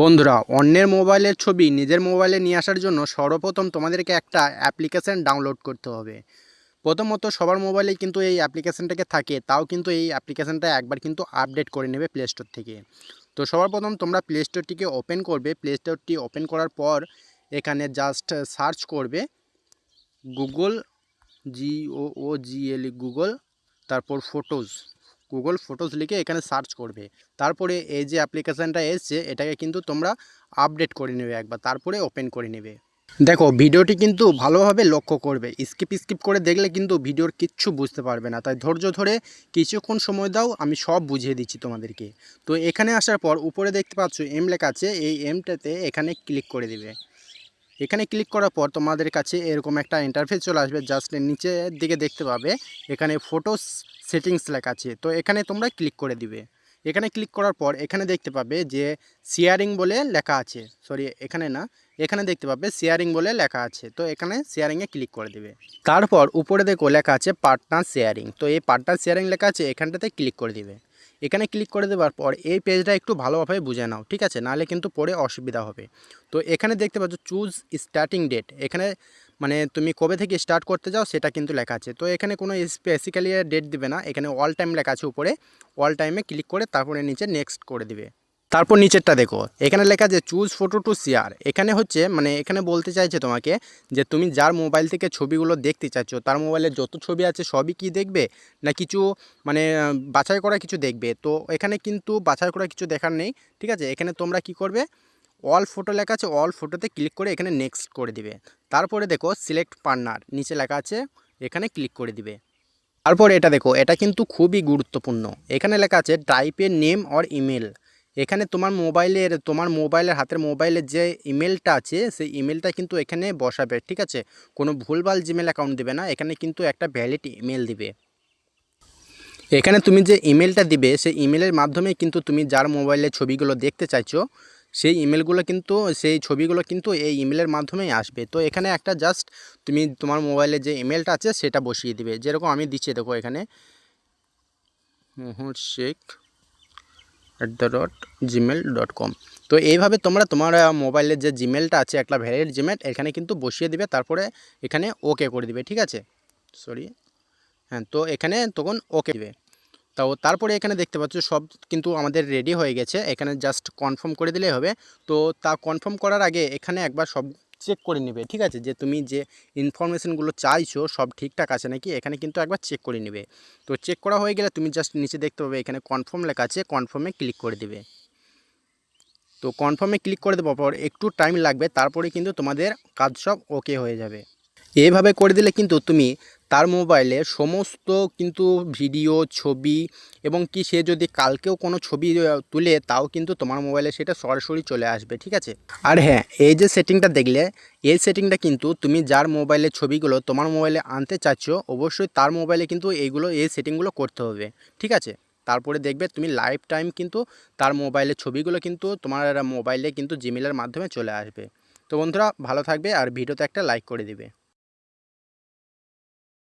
বন্ধুরা, অন্যের মোবাইলের ছবি নিজের মোবাইলে নিয়ে আসার জন্য সর্বপ্রথম তোমাদেরকে একটা অ্যাপ্লিকেশান ডাউনলোড করতে হবে। প্রথমত, সবার মোবাইলে কিন্তু এই অ্যাপ্লিকেশানটাকে থাকে, তাও কিন্তু এই অ্যাপ্লিকেশানটা একবার কিন্তু আপডেট করে নেবে প্লে স্টোর থেকে। তো সবার প্রথম তোমরা প্লে স্টোরটিকে ওপেন করবে। প্লে স্টোরটি ওপেন করার পর এখানে জাস্ট সার্চ করবে Google G O O G Google তারপর ফটোজ গুগল ফটোজ লিখে এখানে সার্চ করবে। তারপরে এই যে অ্যাপ্লিকেশানটা এসছে, এটাকে কিন্তু তোমরা আপডেট করে নেবে একবার, তারপরে ওপেন করে নেবে। দেখো, ভিডিওটি কিন্তু ভালোভাবে লক্ষ্য করবে। স্কিপ স্কিপ করে দেখলে কিন্তু ভিডিওর কিচ্ছু বুঝতে পারবে না। তাই ধৈর্য ধরে কিছুক্ষণ সময় দাও, আমি সব বুঝিয়ে দিচ্ছি তোমাদেরকে। তো এখানে আসার পর, উপরে দেখতে পাচ্ছ এম লেখা আছে, এই এমটাতে এখানে ক্লিক করে দিবে। এখানে ক্লিক করার পর তোমাদের কাছে এরকম একটা ইন্টারফেস চলে আসবে জাস্ট নিচের দিকে দেখতে পাবে, এখানে ফটোস সেটিংস লেখা আছে, তো এখানে তোমরা ক্লিক করে দিবে। এখানে ক্লিক করার পর এখানে দেখতে পাবে যে শেয়ারিং বলে লেখা আছে সরি এখানে না, এখানে দেখতে পাবে শেয়ারিং বলে লেখা আছে, তো এখানে শেয়ারিংয়ে ক্লিক করে দিবে। তারপর উপরে দেখো লেখা আছে পার্টনার শেয়ারিং তো এই পার্টনার শেয়ারিং লেখা আছে, এখানটাতে ক্লিক করে দিবে। এখানে ক্লিক করে দেওয়ার পর এই পেজটা একটু ভালোভাবে বুঝে নাও, ঠিক আছে? নাহলে কিন্তু পরে অসুবিধা হবে। তো এখানে দেখতে পাচ্ছ চুজ স্টার্টিং ডেট এখানে মানে তুমি কবে থেকে স্টার্ট করতে যাও সেটা কিন্তু লেখা আছে। তো এখানে কোনো স্পেসিক্যালি ডেট দিবে না। এখানে অল টাইম লেখা আছে উপরে। অল টাইমে ক্লিক করে তারপরে নিচে নেক্সট করে দিবে। তারপর নিচেরটা দেখো। এখানে লেখা আছে চুজ ফটো টু শেয়ার এখানে হচ্ছে মানে এখানে বলতে চাইছে তোমাকে যে তুমি যার মোবাইল থেকে ছবিগুলো দেখতে চাচ্ছ তার মোবাইলে যত ছবি আছে সবই কি দেখবে? না কিছু মানে বাছাই করা কিছু দেখবে? তো এখানে কিন্তু বাছাই করা কিছু দেখার নেই, ঠিক আছে? এখানে তোমরা কি করবে? অল ফটো লেখা আছে অল ফটোতে ক্লিক করে এখানে নেক্সট করে দিবে। তারপরে দেখো সিলেক্ট পার্টনার নিচে লেখা আছে, এখানে ক্লিক করে দিবে। তারপর এটা দেখো, এটা কিন্তু খুবই গুরুত্বপূর্ণ। এখানে লেখা আছে টাইপের নেম অর ইমেল এখানে তোমার মোবাইলের তোমার মোবাইলের, হাতের মোবাইলের যে ইমেলটা আছে, সেই ইমেলটা কিন্তু এখানে বসাবে, ঠিক আছে? কোনো ভুলভাল জিমেল অ্যাকাউন্ট দেবে না, এখানে কিন্তু একটা ভ্যালিড ইমেল দিবে। এখানে তুমি যে ইমেলটা দিবে, সেই ইমেলের মাধ্যমে কিন্তু তুমি যার মোবাইলে ছবিগুলো দেখতে চাইছো, সেই ইমেলগুলো কিন্তু, সেই ছবিগুলো কিন্তু এই ইমেলের মাধ্যমেই আসবে। তো এখানে একটা জাস্ট তুমি তোমার মোবাইলে যে ইমেলটা আছে, সেটা বসিয়ে দিবে। যেরকম আমি দিচ্ছি, দেখো এখানে। Mohor Sheikh. At the dot Gmail dot com তো এইভাবে তোমরা তোমার মোবাইলের যে জিমেলটা আছে, একটা ভ্যালিড জিমেল এখানে কিন্তু বসিয়ে দিবে, তারপরে এখানে ওকে করে দিবে, ঠিক আছে? সরি হ্যাঁ তো এখানে তখন ওকে দিবে। তো তারপরে এখানে দেখতে পাচ্ছ, সব কিন্তু আমাদের রেডি হয়ে গেছে। এখানে জাস্ট কনফার্ম করে দিলেই হবে। তো তা কনফার্ম করার আগে এখানে একবার সব চেক করে নেবে, ঠিক আছে? যে তুমি যে ইনফরমেশনগুলো চাইছো সব ঠিকঠাক আছে নাকি, এখানে কিন্তু একবার চেক করে নেবে। তো চেক করা হয়ে গেলে তুমি জাস্ট নিচে দেখতে পাবে, এখানে কনফার্ম লেখা আছে কনফার্মে ক্লিক করে দেবে। তো কনফার্মে ক্লিক করে দেওয়ার পর একটু টাইম লাগবে, তারপরে কিন্তু তোমাদের কাজ সব ওকে হয়ে যাবে। এভাবে করে দিলে কিন্তু তুমি তার মোবাইলে সমস্ত কিন্তু ভিডিও, ছবি এবং কি সে যদি কালকেও কোনো ছবি তুলে তাও কিন্তু তোমার মোবাইলে সেটা সরাসরি চলে আসবে, ঠিক আছে? আর হ্যাঁ এই যে সেটিংটা দেখলে, এই সেটিংটা কিন্তু তুমি যার মোবাইলে ছবিগুলো তোমার মোবাইলে আনতে চাচ্ছ, অবশ্যই তার মোবাইলে কিন্তু এইগুলো, এই সেটিংগুলো করতে হবে, ঠিক আছে? তারপরে দেখবে তুমি লাইফ টাইম কিন্তু তার মোবাইলের ছবিগুলো কিন্তু তোমার মোবাইলে কিন্তু জিমেলের মাধ্যমে চলে আসবে। তো বন্ধুরা, ভালো থাকবে আর ভিডিওতে একটা লাইক করে দিবে।